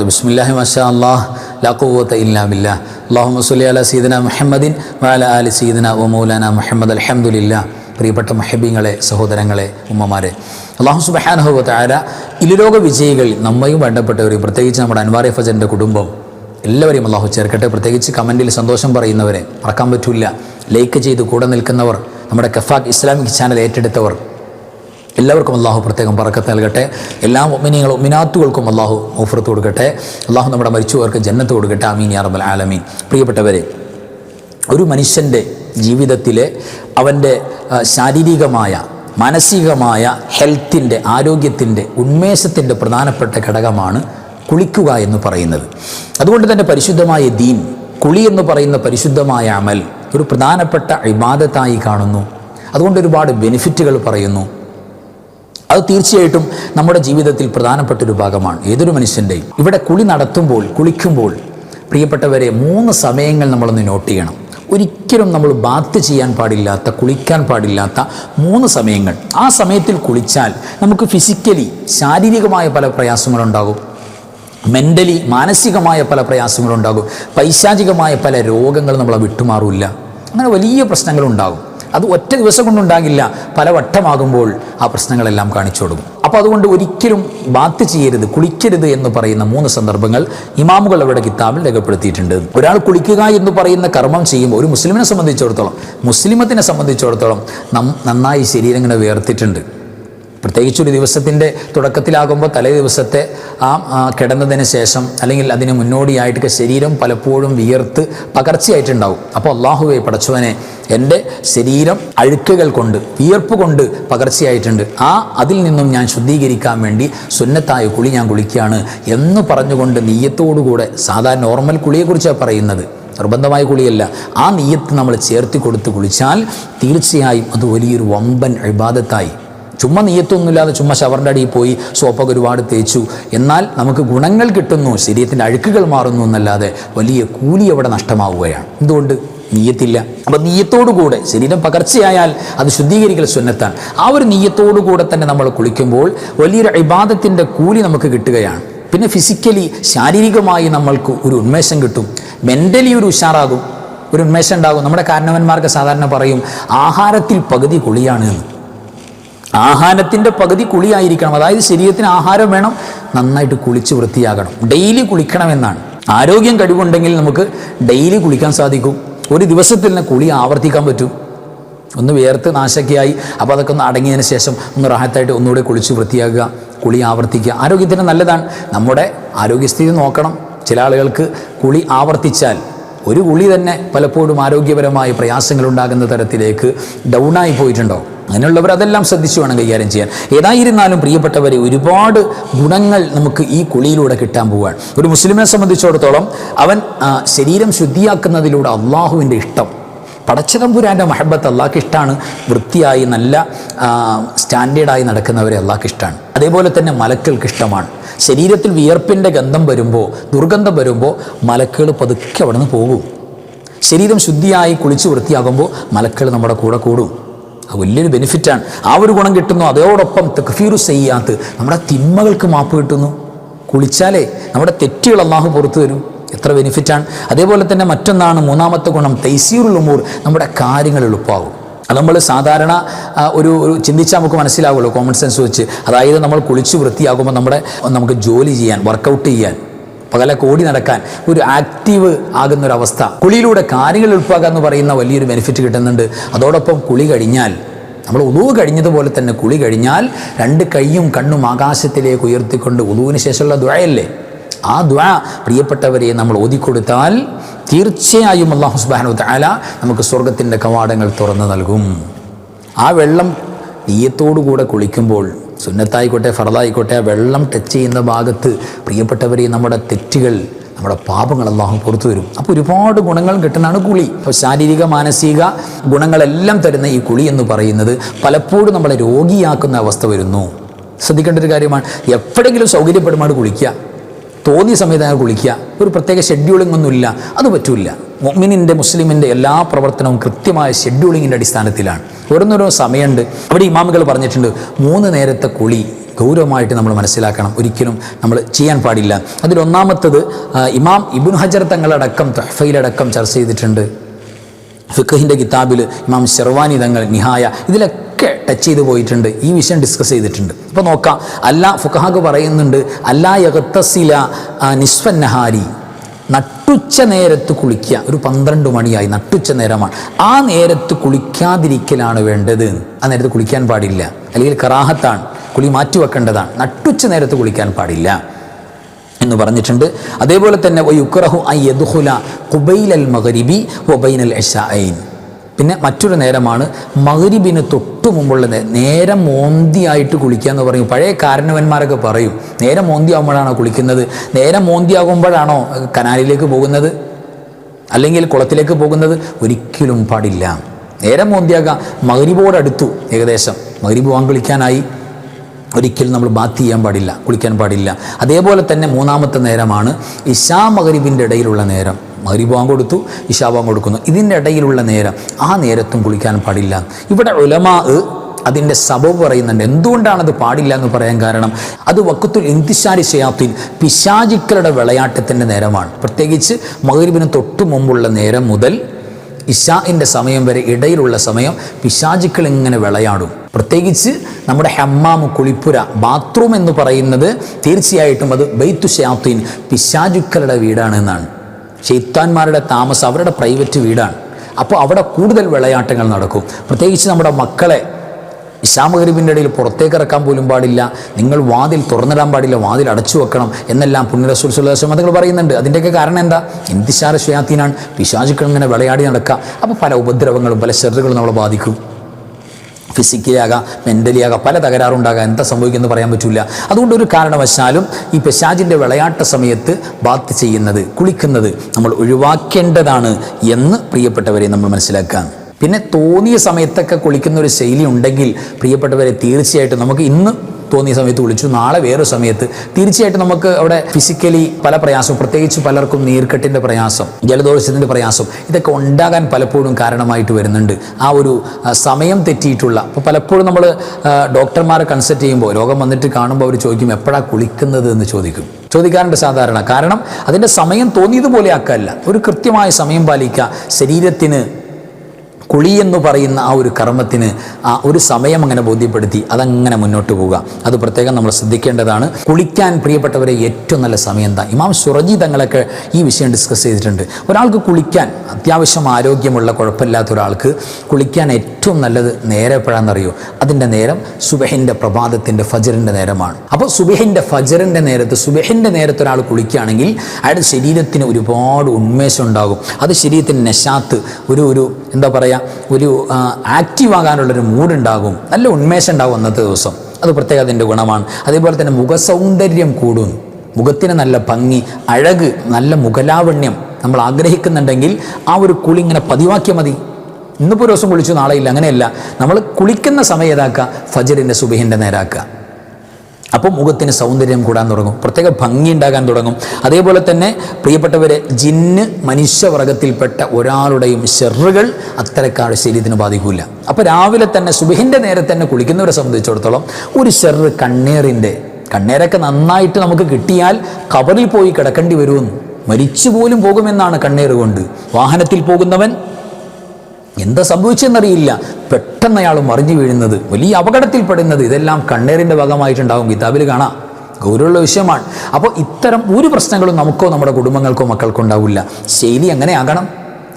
വബറകാതുഹു ബിസ്മില്ലാഹി മാഷാ അള്ളാഹ് ലാഖുവത്ത ഇല്ലാമില്ല അള്ളാഹു ബില്ലാഹ് അല സീദന മുഹമ്മദിൻ വാല അലി സീദന വ മൗലാന മുഹമ്മദ്. അൽഹംദുലില്ലാ പ്രിയപ്പെട്ട മഹബീങ്ങളെ സഹോദരങ്ങളെ ഉമ്മമാരെ. അള്ളാഹു സുബ്ഹാനഹു വ തആല ഇലുലോക വിജയികൾ നമ്മയും വേണ്ടപ്പെട്ടവർ പ്രത്യേകിച്ച് നമ്മുടെ അൻവാർ ഫജന്റെ കുടുംബം എല്ലാവരെയും അള്ളാഹു ചേർക്കട്ടെ. പ്രത്യേകിച്ച് കമന്റിൽ സന്തോഷം പറയുന്നവരെ മറക്കാൻ പറ്റില്ല ലൈക്ക് ചെയ്ത് കൂടെ നിൽക്കുന്നവർ നമ്മുടെ കഫാഖ് ഇസ്ലാമിക് ചാനൽ ഏറ്റെടുത്തവർ എല്ലാവർക്കും അള്ളാഹു പ്രത്യേകം പറക്കത്ത് നൽകട്ടെ. എല്ലാ ഒമിനികളും ഒമിനാത്തുകൾക്കും അള്ളാഹു ഓഫർത്ത് കൊടുക്കട്ടെ. അള്ളാഹു നമ്മുടെ മരിച്ചവർക്ക് ജന്നത്ത് കൊടുക്കട്ടെ. അമീൻ അറബൽ ആലമീൻ. പ്രിയപ്പെട്ടവരെ ഒരു മനുഷ്യന്റെ ജീവിതത്തിലെ അവന്റെ ശാരീരികമായ മാനസികമായ ഹെൽത്തിന്റെ ആരോഗ്യത്തിന്റെ ഉന്മേഷത്തിന്റെ പ്രധാനപ്പെട്ട ഘടകമാണ് കുളിക്കുക എന്ന് പറയുന്നത്. അതുകൊണ്ട് തന്നെ പരിശുദ്ധമായ ദീൻ കുളി എന്ന് പറയുന്ന പരിശുദ്ധമായ അമൽ ഒരു പ്രധാനപ്പെട്ട ഇബാദത്തായി കാണുന്നു. അതുകൊണ്ട് ഒരുപാട് ബെനിഫിറ്റുകൾ പറയുന്നു. അത് തീർച്ചയായിട്ടും നമ്മുടെ ജീവിതത്തിൽ പ്രധാനപ്പെട്ട ഒരു ഭാഗമാണ്. ഏതൊരു മനുഷ്യന്റെയും ഇവിടെ കുളി നടത്തുമ്പോൾ കുളിക്കുമ്പോൾ പ്രിയപ്പെട്ടവരെ മൂന്ന് സമയങ്ങൾ നമ്മളൊന്ന് നോട്ട് ചെയ്യണം. ഒരിക്കലും നമ്മൾ ബാത്ത് ചെയ്യാൻ പാടില്ലാത്ത കുളിക്കാൻ പാടില്ലാത്ത മൂന്ന് സമയങ്ങൾ. ആ സമയത്തിൽ കുളിച്ചാൽ നമുക്ക് ഫിസിക്കലി ശാരീരികമായ പല പ്രയാസങ്ങളുണ്ടാകും. മെന്റലി മാനസികമായ പല പ്രയാസങ്ങളുണ്ടാകും. പൈശാചികമായ പല രോഗങ്ങൾ നമ്മളെ വിട്ടുമാറില്ല. അങ്ങനെ വലിയ പ്രശ്നങ്ങളുണ്ടാകും. അത് ഒറ്റ ദിവസം കൊണ്ടുണ്ടാകില്ല. പല വട്ടമാകുമ്പോൾ ആ പ്രശ്നങ്ങളെല്ലാം കാണിച്ചു കൊടുക്കും. അപ്പോൾ അതുകൊണ്ട് ഒരിക്കലും ബാത്ത് ചെയ്യരുത് കുളിക്കരുത് എന്ന് പറയുന്ന മൂന്ന് സന്ദർഭങ്ങൾ ഇമാമുകൾ അവരുടെ കിതാബിൽ രേഖപ്പെടുത്തിയിട്ടുണ്ട്. ഒരാൾ കുളിക്കുക എന്ന് പറയുന്ന കർമ്മം ചെയ്യുമ്പോൾ ഒരു മുസ്ലിമിനെ സംബന്ധിച്ചിടത്തോളം മുസ്ലിമത്തിനെ സംബന്ധിച്ചിടത്തോളം നന്നായി ശരീരം ഇങ്ങനെ വേർത്തിട്ടുണ്ട് പ്രത്യേകിച്ച് ഒരു ദിവസത്തിന്റെ തുടക്കത്തിലാകുമ്പോൾ തലേ ദിവസത്തെ ആ കിടന്നതിന് ശേഷം അല്ലെങ്കിൽ അതിന് മുന്നോടിയായിട്ടൊക്കെ ശരീരം പലപ്പോഴും വിയർത്ത് പകർച്ചയായിട്ടുണ്ടാവും. അപ്പോൾ അള്ളാഹുവെ പടച്ചവനെ എന്റെ ശരീരം അഴുക്കുകൾ കൊണ്ട് വിയർപ്പ് കൊണ്ട് പകർച്ചയായിട്ടുണ്ട്. ആ അതിൽ നിന്നും ഞാൻ ശുദ്ധീകരിക്കാൻ വേണ്ടി സുന്നത്തായ കുളി ഞാൻ കുളിക്കുകയാണ് എന്ന് പറഞ്ഞുകൊണ്ട് നീയത്തോടുകൂടെ സാധാരണ നോർമൽ കുളിയെക്കുറിച്ചാണ് പറയുന്നത്. നിർബന്ധമായ കുളിയല്ല. ആ നീയത്ത് നമ്മൾ ചേർത്തി കൊടുത്ത് കുളിച്ചാൽ തീർച്ചയായും അത് വലിയൊരു വമ്പൻ അഴിബാദത്തായി ചുമ്മാ നീയത്തൊന്നുമില്ലാതെ ചുമ്മാ ഷവറിന്റെ അടിയിൽ പോയി സോപ്പൊക്കെ ഒരുപാട് തേച്ചു. എന്നാൽ നമുക്ക് ഗുണങ്ങൾ കിട്ടുന്നു ശരീരത്തിന്റെ അഴുക്കുകൾ മാറുന്നു എന്നല്ലാതെ വലിയ കൂലി അവിടെ നഷ്ടമാവുകയാണ്. എന്തുകൊണ്ട്? നീയത്തില്ല അപ്പം നീയത്തോടുകൂടെ ശരീരം പകർച്ചയായാൽ അത് ശുദ്ധീകരിക്കൽ സുന്നത്താണ്. ആ ഒരു നീയത്തോടുകൂടെ തന്നെ നമ്മൾ കുളിക്കുമ്പോൾ വലിയൊരു ഇബാദത്തിന്റെ കൂലി നമുക്ക് കിട്ടുകയാണ്. പിന്നെ ഫിസിക്കലി ശാരീരികമായി നമ്മൾക്ക് ഒരു ഉന്മേഷം കിട്ടും. മെന്റലി ഒരു ഉഷാറാകും. ഒരു ഉന്മേഷം ഉണ്ടാകും. നമ്മുടെ കാരണവന്മാർക്ക് സാധാരണ പറയും ആഹാരത്തിൽ പകുതി കുളിയാണ് എന്ന്. ആഹാരത്തിന്റെ പകുതി കുളിയായിരിക്കണം. അതായത് ശരീരത്തിന് ആഹാരം വേണം നന്നായിട്ട് കുളിച്ച് വൃത്തിയാകണം. ഡെയിലി കുളിക്കണമെന്നാണ്. ആരോഗ്യം കഴിവുണ്ടെങ്കിൽ നമുക്ക് ഡെയിലി കുളിക്കാൻ സാധിക്കും. ഒരു ദിവസത്തിൽ തന്നെ കുളി ആവർത്തിക്കാൻ പറ്റും. ഒന്ന് വേർത്ത് നാശക്കിയായി അപ്പോൾ അതൊക്കെ ഒന്ന് അടങ്ങിയതിന് ശേഷം ഒന്ന് റാഹത്തായിട്ട് ഒന്നുകൂടെ കുളിച്ച് വൃത്തിയാക്കുക കുളി ആവർത്തിക്കുക. ആരോഗ്യത്തിന് നല്ലതാണ്. നമ്മുടെ ആരോഗ്യസ്ഥിതി നോക്കണം. ചില ആളുകൾക്ക് കുളി ആവർത്തിച്ചാൽ ഒരു കുളി തന്നെ പലപ്പോഴും ആരോഗ്യപരമായ പ്രയാസങ്ങൾ ഉണ്ടാകുന്ന തരത്തിലേക്ക് ഡൗണായി പോയിട്ടുണ്ടോ? അങ്ങനെയുള്ളവർ അതെല്ലാം ശ്രദ്ധിച്ചു വേണം കൈകാര്യം ചെയ്യാൻ. ഏതായിരുന്നാലും പ്രിയപ്പെട്ടവരെ ഒരുപാട് ഗുണങ്ങൾ നമുക്ക് ഈ കുളിയിലൂടെ കിട്ടാൻ പോവുകയാണ് ഒരു മുസ്ലിമിനെ സംബന്ധിച്ചിടത്തോളം അവൻ ശരീരം ശുദ്ധിയാക്കുന്നതിലൂടെ അള്ളാഹുവിന്റെ ഇഷ്ടം പടച്ചതമ്പുരാന്റെ മഹബത്ത് അള്ളാഹ്ക്ക് ഇഷ്ടമാണ് വൃത്തിയായി നല്ല സ്റ്റാൻഡേർഡായി നടക്കുന്നവരെ അള്ളാഹ്ക്ക് ഇഷ്ടമാണ് അതേപോലെ തന്നെ മലക്കുകൾക്ക് ഇഷ്ടമാണ്. ശരീരത്തിൽ വിയർപ്പിന്റെ ഗന്ധം വരുമ്പോൾ ദുർഗന്ധം വരുമ്പോൾ മലക്കുകൾ പതുക്കെ അവിടെ നിന്ന് പോകും. ശരീരം ശുദ്ധിയായി കുളിച്ച് വൃത്തിയാകുമ്പോൾ മലക്കൾ നമ്മുടെ കൂടെ കൂടും. അത് വലിയൊരു ബെനിഫിറ്റാണ് ആ ഒരു ഗുണം കിട്ടുന്നു. അതോടൊപ്പം തെക്ഫീറു ചെയ്യാത്ത നമ്മുടെ തിന്മകൾക്ക് മാപ്പ് കിട്ടുന്നു. കുളിച്ചാലേ നമ്മുടെ തെറ്റുകൾ അള്ളാഹു പുറത്തു തരും. എത്ര ബെനിഫിറ്റാണ്. അതേപോലെ തന്നെ മറ്റൊന്നാണ് മൂന്നാമത്തെ ഗുണം തൈസീറുൽ ഉമൂർ നമ്മുടെ കാര്യങ്ങൾ എളുപ്പമാകും. അത് നമ്മൾ സാധാരണ ഒരു ചിന്തിച്ചാൽ നമുക്ക് മനസ്സിലാവുള്ളൂ കോമൺ സെൻസ് വെച്ച്. അതായത് നമ്മൾ കുളിച്ച് വൃത്തിയാകുമ്പോൾ നമ്മുടെ നമുക്ക് ജോലി ചെയ്യാൻ വർക്കൗട്ട് ചെയ്യാൻ പകലൊക്കെ കോടി നടക്കാൻ ഒരു ആക്റ്റീവ് ആകുന്ന ഒരു അവസ്ഥ കുളിയിലൂടെ കാര്യങ്ങൾ എളുപ്പമാക്കുക എന്ന് പറയുന്ന വലിയൊരു ബെനിഫിറ്റ് കിട്ടുന്നുണ്ട്. അതോടൊപ്പം കുളി കഴിഞ്ഞാൽ നമ്മൾ ഉളുവ് കഴിഞ്ഞതുപോലെ തന്നെ കുളി കഴിഞ്ഞാൽ രണ്ട് കൈയും കണ്ണും ആകാശത്തിലേക്ക് ഉയർത്തിക്കൊണ്ട് ഉളുവിന് ശേഷമുള്ള ദ്വയല്ലേ ആ ദ്വ പ്രിയപ്പെട്ടവരെ നമ്മൾ ഓതിക്കൊടുത്താൽ തീർച്ചയായും അള്ളാഹു സുബാനു താല നമുക്ക് സ്വർഗത്തിന്റെ കവാടങ്ങൾ തുറന്നു നൽകും. ആ വെള്ളം നീയത്തോടുകൂടെ കുളിക്കുമ്പോൾ സുന്നത്തായിക്കോട്ടെ ഫറദായിക്കോട്ടെ ആ വെള്ളം ടച്ച് ചെയ്യുന്ന ഭാഗത്ത് പ്രിയപ്പെട്ടവരെ നമ്മുടെ തെറ്റുകൾ നമ്മുടെ പാപങ്ങൾ അള്ളാഹു പുറത്തു വരും. അപ്പോൾ ഒരുപാട് ഗുണങ്ങൾ കിട്ടുന്നതാണ് കുളി. അപ്പോൾ ശാരീരിക മാനസിക ഗുണങ്ങളെല്ലാം തരുന്ന ഈ കുളി എന്ന് പറയുന്നത് പലപ്പോഴും നമ്മളെ രോഗിയാക്കുന്ന അവസ്ഥ വരുന്നു. ശ്രദ്ധിക്കേണ്ട ഒരു കാര്യമാണ് എപ്പോഴെങ്കിലും സൗകര്യപ്പെടുമാണ് കുളിക്കുക. തോന്നിയ സമയത്ത് അയാൾ കുളിക്കുക ഒരു പ്രത്യേക ഷെഡ്യൂളിംഗ് ഒന്നുമില്ല അത് പറ്റില്ല. മൊമിനിന്റെ മുസ്ലിമിന്റെ എല്ലാ പ്രവർത്തനവും കൃത്യമായ ഷെഡ്യൂളിങ്ങിന്റെ അടിസ്ഥാനത്തിലാണ്. ഓരോന്നോരോ സമയമുണ്ട്. അവിടെ ഇമാമുകൾ പറഞ്ഞിട്ടുണ്ട് മൂന്ന് നേരത്തെ കുളി. ഗൗരവമായിട്ട് നമ്മൾ മനസ്സിലാക്കണം. ഒരിക്കലും നമ്മൾ ചെയ്യാൻ പാടില്ല. അതിലൊന്നാമത്തത് ഇമാം ഇബുൻ ഹജർ തങ്ങളടക്കം തഹഫയിലടക്കം ചർച്ച ചെയ്തിട്ടുണ്ട്. ഫിഖഹിന്റെ കിതാബിൽ ഇമാം ഷെർവാനി തങ്ങൾ നിഹായ ഇതിലൊക്കെ ടച്ച് ചെയ്ത് പോയിട്ടുണ്ട്. ഈ വിഷയം ഡിസ്കസ് ചെയ്തിട്ടുണ്ട്. അപ്പോൾ നോക്കാം. അല്ല ഫുഖഹാഗ് പറയുന്നുണ്ട് അല്ലാ യഗത്തസില നിസ്വന്നഹാരി നട്ടുച്ച നേരത്ത് കുളിക്കുക. ഒരു പന്ത്രണ്ട് മണിയായി നട്ടുച്ച നേരമാണ്. ആ നേരത്ത് കുളിക്കാതിരിക്കലാണ് വേണ്ടത്. ആ നേരത്ത് കുളിക്കാൻ പാടില്ല. അല്ലെങ്കിൽ കറാഹത്താണ്. കുളി മാറ്റിവെക്കേണ്ടതാണ്. നട്ടുച്ച നേരത്ത് കുളിക്കാൻ പാടില്ല. എന്ന് പറഞ്ഞിട്ടുണ്ട്. അതേപോലെ തന്നെ പിന്നെ മറ്റൊരു നേരമാണ് മഹരിബിന് തൊട്ടു മുമ്പുള്ള നേരം മോന്തിയായിട്ട് കുളിക്കുക എന്ന് പറയും. പഴയ കാരണവന്മാരൊക്കെ പറയും നേരം മോന്തിയാകുമ്പോഴാണോ കുളിക്കുന്നത്? നേരം മോന്തിയാകുമ്പോഴാണോ കനാലിലേക്ക് പോകുന്നത്? അല്ലെങ്കിൽ കുളത്തിലേക്ക് പോകുന്നത്? ഒരിക്കലും പാടില്ല. നേരം മോന്തിയാകാം. മകരിബോടടുത്തു ഏകദേശം മകരിബ് വാങ്കുളിക്കാനായി ഒരിക്കലും നമ്മൾ ബാത്ത് ചെയ്യാൻ പാടില്ല കുളിക്കാൻ പാടില്ല. അതേപോലെ തന്നെ മൂന്നാമത്തെ നേരമാണ് ഇഷാ മകരിബിന്റെ ഇടയിലുള്ള നേരം. മരിബാൻ കൊടുത്തു ഇഷാബാൻ കൊടുക്കുന്നു. ഇതിന്റെ ഇടയിലുള്ള നേരം ആ നേരത്തും കുളിക്കാൻ പാടില്ല. ഇവിടെ ഉലമാ അതിന്റെ സബബ് പറയുന്നുണ്ട്. എന്തുകൊണ്ടാണത് പാടില്ല എന്ന് പറയാൻ കാരണം അത് വക്കത്തുൽ ഇന്തിശാരി ഷയാത്തിൻ പിശാചിക്കളുടെ വിളയാട്ടത്തിന്റെ നേരമാണ്. പ്രത്യേകിച്ച് മകരിബിന് തൊട്ടു മുമ്പുള്ള നേരം മുതൽ ഇഷാഇന്റെ സമയം വരെ ഇടയിലുള്ള സമയം പിശാചുക്കൾ ഇങ്ങനെ വിളയാടും. പ്രത്യേകിച്ച് നമ്മുടെ ഹമ്മാമ് കുളിപ്പുര ബാത്റൂം എന്ന് പറയുന്നത് തീർച്ചയായിട്ടും അത് ബൈത്തു ഷാത്തീൻ പിശാചുക്കളുടെ വീടാണ് എന്നാണ്. ഷെയ്ത്താന്മാരുടെ താമസം അവരുടെ പ്രൈവറ്റ് വീടാണ്. അപ്പോൾ അവിടെ കൂടുതൽ വിളയാട്ടങ്ങൾ നടക്കും. പ്രത്യേകിച്ച് നമ്മുടെ മക്കളെ ഇഷാമഗരിബിന്റെ ഇടയിൽ പുറത്തേക്ക് ഇറക്കാൻ പോലും പാടില്ല. നിങ്ങൾ വാതിൽ തുറന്നിടാൻ പാടില്ല വാതിൽ അടച്ചു വെക്കണം എന്നെല്ലാം പുണ്യ റസൂൽ സുല്ലാസ്ലം അതുങ്ങൾ പറയുന്നുണ്ട്. അതിന്റെയൊക്കെ കാരണം എന്താ? ഇന്തിശാര ഷയാത്തിനാണ്. പിശാചുക്കൾ ഇങ്ങനെ വിളയാടി നടക്കുക. അപ്പോൾ പല ഉപദ്രവങ്ങളും പല ഷെറുകളും നമ്മളെ ബാധിക്കും. ഫിസിക്കലി ആകാം മെന്റലി ആകാം പല തകരാറുണ്ടാകാം എന്താ സംഭവിക്കുന്നത് പറയാൻ പറ്റില്ല അതുകൊണ്ട് ഒരു കാരണവശാലും ഈ പെശാജിന്റെ വിളയാട്ട സമയത്ത് ബാത്ത് ചെയ്യുന്നത് കുളിക്കുന്നത് നമ്മൾ ഒഴിവാക്കേണ്ടതാണ് എന്ന് പ്രിയപ്പെട്ടവരെ നമ്മൾ മനസ്സിലാക്കാം പിന്നെ തോന്നിയ സമയത്തൊക്കെ കുളിക്കുന്ന ഒരു ശൈലി ഉണ്ടെങ്കിൽ പ്രിയപ്പെട്ടവരെ തീർച്ചയായിട്ടും നമുക്ക് ഇന്ന് തോന്നിയ സമയത്ത് വിളിച്ചു നാളെ വേറൊരു സമയത്ത്. തീർച്ചയായിട്ടും നമുക്ക് അവിടെ ഫിസിക്കലി പല പ്രയാസവും പ്രത്യേകിച്ച് പലർക്കും നീർക്കെട്ടിന്റെ പ്രയാസം ജലദോഷത്തിന്റെ പ്രയാസം ഇതൊക്കെ ഉണ്ടാകാൻ പലപ്പോഴും കാരണമായിട്ട് വരുന്നുണ്ട്. ആ ഒരു സമയം തെറ്റിയിട്ടുള്ള അപ്പോൾ പലപ്പോഴും നമ്മൾ ഡോക്ടർമാരെ കൺസൾട്ട് ചെയ്യുമ്പോൾ രോഗം വന്നിട്ട് കാണുമ്പോൾ അവർ ചോദിക്കും എപ്പോഴാണ് കുളിക്കുന്നത്? എന്ന് ചോദിക്കും. ചോദിക്കാറുണ്ട് സാധാരണ. കാരണം അതിന്റെ സമയം തോന്നിയതുപോലെ ആക്കല്ല. ഒരു കൃത്യമായ സമയം പാലിക്കുക. ശരീരത്തിന് കുളി എന്ന് പറയുന്ന ആ ഒരു കർമ്മത്തിന് ആ ഒരു സമയം അങ്ങനെ ബോധ്യപ്പെടുത്തി അതങ്ങനെ മുന്നോട്ട് പോവുക. അത് പ്രത്യേകം നമ്മൾ ശ്രദ്ധിക്കേണ്ടതാണ്. കുളിക്കാൻ പ്രിയപ്പെട്ടവരെ ഏറ്റവും നല്ല സമയം എന്താ? ഇമാം സുറജി തങ്ങളൊക്കെ ഈ വിഷയം ഡിസ്കസ് ചെയ്തിട്ടുണ്ട്. ഒരാൾക്ക് കുളിക്കാൻ അത്യാവശ്യം ആരോഗ്യമുള്ള കുഴപ്പമില്ലാത്ത ഒരാൾക്ക് കുളിക്കാൻ ഏറ്റവും നല്ലത് നേരെ എപ്പോഴാണെന്നറിയോ? അതിന്റെ നേരം സുബഹിന്റെ പ്രഭാതത്തിന്റെ ഫജറിന്റെ നേരമാണ്. അപ്പോൾ സുബഹിന്റെ ഫജറിന്റെ നേരത്ത് സുബഹിന്റെ നേരത്ത് ഒരാൾ കുളിക്കുകയാണെങ്കിൽ അയാളുടെ ശരീരത്തിന് ഒരുപാട് ഉന്മേഷം ഉണ്ടാകും. അത് ശരീരത്തിന് നശാത്ത് ഒരു ഒരു എന്താ പറയുക ഒരു ആക്റ്റീവ് ആകാനുള്ളൊരു മൂഡുണ്ടാകും. നല്ല ഉന്മേഷം ഉണ്ടാകും അന്നത്തെ ദിവസം. അത് പ്രത്യേക അതിന്റെ ഗുണമാണ്. അതേപോലെ തന്നെ മുഖസൗന്ദര്യം കൂടും മുഖത്തിന് നല്ല ഭംഗി അഴക് നല്ല മുഖലാവണ്യം നമ്മൾ ആഗ്രഹിക്കുന്നുണ്ടെങ്കിൽ ആ ഒരു കുളി ഇങ്ങനെ പതിവാക്കിയാൽ മതി. ഇന്നിപ്പോൾ ഒരു ദിവസം കുളിച്ചു നാളെ ഇല്ല. അങ്ങനെയല്ല. നമ്മൾ കുളിക്കുന്ന സമയം ഏതാക്കുക? ഫജറിന്റെ സുബഹിന്റെ നേരാക്കുക. അപ്പോൾ മുഖത്തിന് സൗന്ദര്യം കൂടാൻ തുടങ്ങും. പ്രത്യേക ഭംഗി ഉണ്ടാകാൻ തുടങ്ങും. അതേപോലെ തന്നെ പ്രിയപ്പെട്ടവരെ ജിന്ന് മനുഷ്യവർഗത്തിൽപ്പെട്ട ഒരാളുടെയും ഷെറുകൾ അത്തരക്കാരുടെ ശരീരത്തിന് ബാധിക്കില്ല അപ്പോൾ രാവിലെ തന്നെ സുബഹിന്റെ നേരെ തന്നെ കുളിക്കുന്നവരെ സംബന്ധിച്ചിടത്തോളം ഒരു ഷെറ് കണ്ണേറിന്റെ കണ്ണേരൊക്കെ നന്നായിട്ട് നമുക്ക് കിട്ടിയാൽ കബറിൽ പോയി കിടക്കേണ്ടി വരുമെന്ന്. മരിച്ചു പോലും പോകുമെന്നാണ് കണ്ണേറ് കൊണ്ട്. വാഹനത്തിൽ പോകുന്നവൻ എന്താ സംഭവിച്ചെന്നറിയില്ല. പെട്ടെന്ന് അയാൾ മറിഞ്ഞു വീഴുന്നത് വലിയ അപകടത്തിൽപ്പെടുന്നത് ഇതെല്ലാം കണ്ണേറിന്റെ ഭാഗമായിട്ടുണ്ടാകും കിതാബിൽ കാണാം. ഗൗരവമുള്ള വിഷയമാണ്. അപ്പോൾ ഇത്തരം ഒരു പ്രശ്നങ്ങളും നമുക്കോ നമ്മുടെ കുടുംബങ്ങൾക്കോ മക്കൾക്കോ ഉണ്ടാവില്ല ശൈലി അങ്ങനെ ആകണം?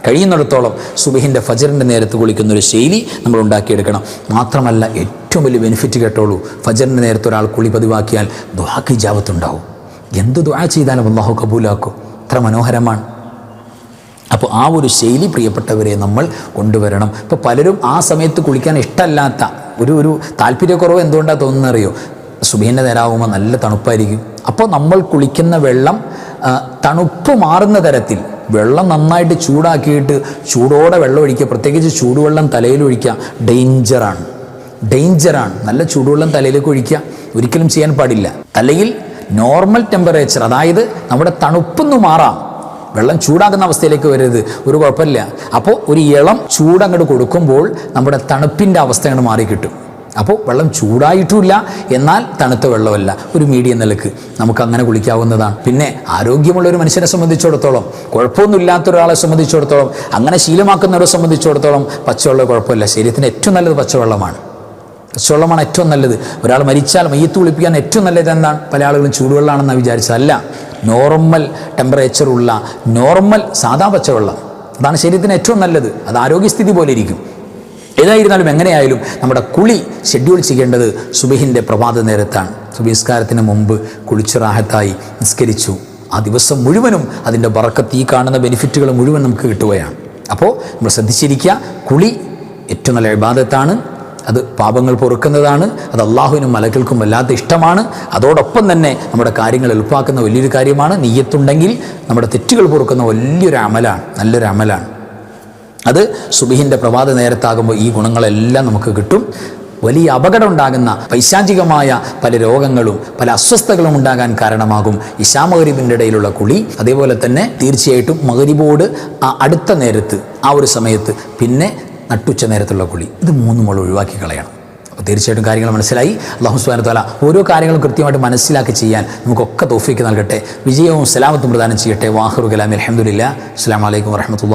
കഴിയുന്നിടത്തോളം സുബഹിന്റെ ഫജറിന്റെ നേരത്ത് കുളിക്കുന്ന ഒരു ശൈലി നമ്മൾ ഉണ്ടാക്കിയെടുക്കണം. മാത്രമല്ല ഏറ്റവും വലിയ ബെനിഫിറ്റ് കേട്ടോളൂ. ഫജറിന്റെ നേരത്ത് ഒരാൾ കുളി പതിവാക്കിയാൽ ദുഹാക്ക് ജാവത്തുണ്ടാവും എന്ത് ദുആ ചെയ്താലും അള്ളാഹു കബൂലാക്കും. അത്ര മനോഹരമാണ്. അപ്പോൾ ആ ഒരു ശൈലി പ്രിയപ്പെട്ടവരെ നമ്മൾ കൊണ്ടുവരണം. ഇപ്പോൾ പലരും ആ സമയത്ത് കുളിക്കാൻ ഇഷ്ടമല്ലാത്ത ഒരു ഒരു താല്പര്യക്കുറവ് എന്തുകൊണ്ടാണ് തോന്നുന്നറിയോ? സുബീന്റെ നേരാകുമ്പോൾ നല്ല തണുപ്പായിരിക്കും. അപ്പോൾ നമ്മൾ കുളിക്കുന്ന വെള്ളം തണുപ്പ് മാറുന്ന തരത്തിൽ വെള്ളം നന്നായിട്ട് ചൂടാക്കിയിട്ട് ചൂടോടെ വെള്ളം ഒഴിക്കുക. പ്രത്യേകിച്ച് ചൂടുവെള്ളം തലയിൽ ഒഴിക്കുക ഡേഞ്ചറാണ് ഡേഞ്ചറാണ് നല്ല ചൂടുവെള്ളം തലയിലേക്ക് ഒഴിക്കുക. ഒരിക്കലും ചെയ്യാൻ പാടില്ല. തലയിൽ നോർമൽ ടെമ്പറേച്ചർ അതായത് നമ്മുടെ തണുപ്പൊന്ന് മാറാം. വെള്ളം ചൂടാകുന്ന അവസ്ഥയിലേക്ക് വരരുത്. ഒരു കുഴപ്പമില്ല. അപ്പോൾ ഒരു ഇളം ചൂടങ്ങോട്ട് കൊടുക്കുമ്പോൾ നമ്മുടെ തണുപ്പിന്റെ അവസ്ഥ അങ്ങോട്ട് മാറി കിട്ടും അപ്പോൾ വെള്ളം ചൂടായിട്ടുമില്ല. എന്നാൽ തണുത്ത വെള്ളമല്ല. ഒരു മീഡിയം നിലയ്ക്ക് നമുക്ക് അങ്ങനെ കുളിക്കാവുന്നതാണ്. പിന്നെ ആരോഗ്യമുള്ള ഒരു മനുഷ്യനെ സംബന്ധിച്ചിടത്തോളം കുഴപ്പമൊന്നുമില്ലാത്ത ഒരാളെ സംബന്ധിച്ചിടത്തോളം അങ്ങനെ ശീലമാക്കുന്നവരെ സംബന്ധിച്ചിടത്തോളം പച്ചവെള്ളം കുഴപ്പമില്ല. ശരീരത്തിന് ഏറ്റവും നല്ലത് പച്ചവെള്ളമാണ്. പച്ചവെള്ളമാണ് ഏറ്റവും നല്ലത്. ഒരാൾ മരിച്ചാൽ മയ്യത്ത് കുളിപ്പിക്കാൻ ഏറ്റവും നല്ലത് എന്താണ്? പല ആളുകളും ചൂടുവെള്ളമാണെന്നാണ് വിചാരിച്ചതല്ല നോർമൽ ടെമ്പറേച്ചറുള്ള നോർമൽ സാധാ പച്ചവെള്ളം. അതാണ് ശരീരത്തിന് ഏറ്റവും നല്ലത്. അത് ആരോഗ്യസ്ഥിതി പോലെ ഇരിക്കും. ഏതായിരുന്നാലും എങ്ങനെയായാലും നമ്മുടെ കുളി ഷെഡ്യൂൾ ചെയ്യേണ്ടത് സുബിഹിന്റെ പ്രഭാത നേരത്താണ്. സുബിസ്കാരത്തിന് മുമ്പ് കുളിച്ചു റാഹത്തായി നിസ്കരിച്ചു. ആ ദിവസം മുഴുവനും അതിന്റെ വറക്കത്ത് ഈ കാണുന്ന ബെനിഫിറ്റുകൾ മുഴുവൻ നമുക്ക് കിട്ടുകയാണ്. അപ്പോൾ നമ്മൾ ശ്രദ്ധിച്ചിരിക്കുക കുളി ഏറ്റവും നല്ല വിവാദത്താണ് അത് പാപങ്ങൾ പൊറുക്കുന്നതാണ് അത് അള്ളാഹുവിനും മലകൾക്കും വല്ലാത്ത ഇഷ്ടമാണ്. അതോടൊപ്പം തന്നെ നമ്മുടെ കാര്യങ്ങൾ എളുപ്പമാക്കുന്ന വലിയൊരു കാര്യമാണ്. നീയത്തുണ്ടെങ്കിൽ നമ്മുടെ തെറ്റുകൾ പൊറുക്കുന്ന വലിയൊരു അമലാണ് നല്ലൊരു അമലാണ്. അത് സുബിഹിന്റെ പ്രഭാത നേരത്താകുമ്പോൾ ഈ ഗുണങ്ങളെല്ലാം നമുക്ക് കിട്ടും. വലിയ അപകടം ഉണ്ടാകുന്ന പൈശാചികമായ പല രോഗങ്ങളും പല അസ്വസ്ഥതകളും ഉണ്ടാകാൻ കാരണമാകും ഇശാ മഹരീബിന്റെ ഇടയിലുള്ള കുളി. അതേപോലെ തന്നെ തീർച്ചയായിട്ടും മഹരീബോട് ആ അടുത്ത നേരത്ത് ആ ഒരു സമയത്ത് പിന്നെ നട്ടുച്ച നേരത്തുള്ള കുളി. ഇത് മൂന്നും നമ്മൾ ഒഴിവാക്കി കളയണം. അപ്പോൾ തീർച്ചയായിട്ടും കാര്യങ്ങൾ മനസ്സിലായി. അള്ളാഹു ഓരോ കാര്യങ്ങളും കൃത്യമായിട്ട് മനസ്സിലാക്കി ചെയ്യാൻ നമുക്കൊക്കെ തോഫിക്ക് നൽകട്ടെ. വിജയവും സലാമത്തും പ്രദാനം ചെയ്യട്ടെ. വാഹുർ കലാമി അലഹമുല്ല അസ്സാം വലൈക്കും വർഹമത്തുള്ള